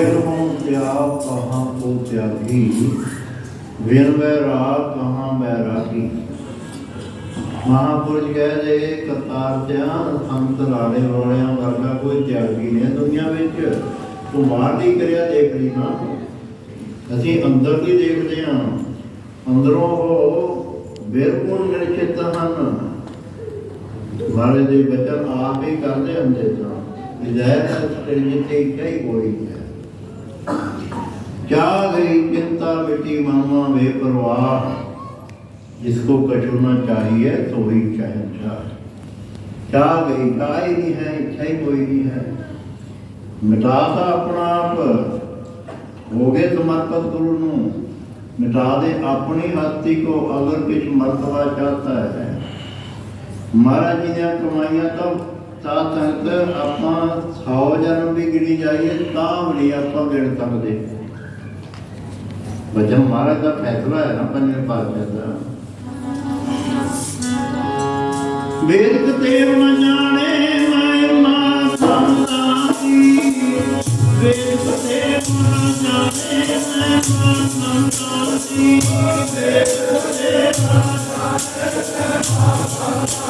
ਵੇਰ ਹੋਂ ਤਿਆਗ ਕਹਾਂ ਕੋ ਤਿਆਗੀ? ਵਿਨ ਵੈ ਰਾਗ? ਮਹਾਪੁਰਸ਼ ਕਹਦੇ ਕਰਤਾਰ ਸੰਤ ਲਾੜੇ ਵਾਲਿਆਂ ਵਰਗਾ ਕੋਈ ਤਿਆਗੀ ਨਹੀਂ ਦੁਨੀਆ ਵਿੱਚ। ਤੂੰ ਬਾਹਰਲੀ ਕਰਿਆ ਦੇਖ ਲਈ ਨਾ। ਅਸੀਂ ਅੰਦਰ ਦੀ ਦੇਖਦੇ ਹਾਂ। ਅੰਦਰੋਂ ਉਹ ਬਿਲਕੁਲ ਨਿਰਚਿਤ ਹਨ? ਮਹਾਰਾਜ ਦੇ ਬਚਨ ਆਪ ਹੀ ਕਰਦੇ ਹੁੰਦੇ ਤਾਂ ਵਿਦਿਆ ਜਿੱਤੇ ਇੱਛਾ ਹੀ ਕੋਈ ਹੈ। क्या गरीब चिंता बेटी मामा बेपरवाह जिसको कछुना चाहिए तो ही चाहे क्या गई क्या ही नहीं है इच्छा ही कोई नहीं है। मिटा था अपना आप, हो गए समर्पित गुरु न। मिटा दे अपनी हस्ती को, अगर कुछ मरतबा चाहता है। महाराज जी ने कमाइया तब तो ਤਾਂ ਤੱਕ ਆਪਾਂ 100 ਜਨਮ ਵੀ ਗਿਣੀ ਜਾਈਏ, ਤਾਂ ਵੀ ਆਪਾਂ ਗਿਣ ਸਕਦੇ ਵਜਨ ਮਹਾਰਾਜ ਦਾ ਫੈਸਲਾ ਹੈ ਨਾ ਪੰਜਵੇਂ ਪਾਤਸ਼ਾਹ ਦਾ। ਵੇਦ ਕਤੇਵ ਨ ਜਾਣੇ, ਮੈਂ ਮਾ ਸੰਤਾਨੀ ਵੇਦ ਕਤੇਵ ਨ ਜਾਣੇ, ਮੈਂ ਮਾ ਸੰਤਾਨੀ ਵੇਦ ਕਤੇਵ ਨ ਜਾਣੇ, ਮੈਂ ਮਾ ਸੰਤਾਨੀ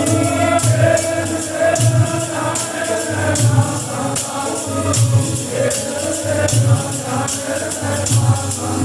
Thank you.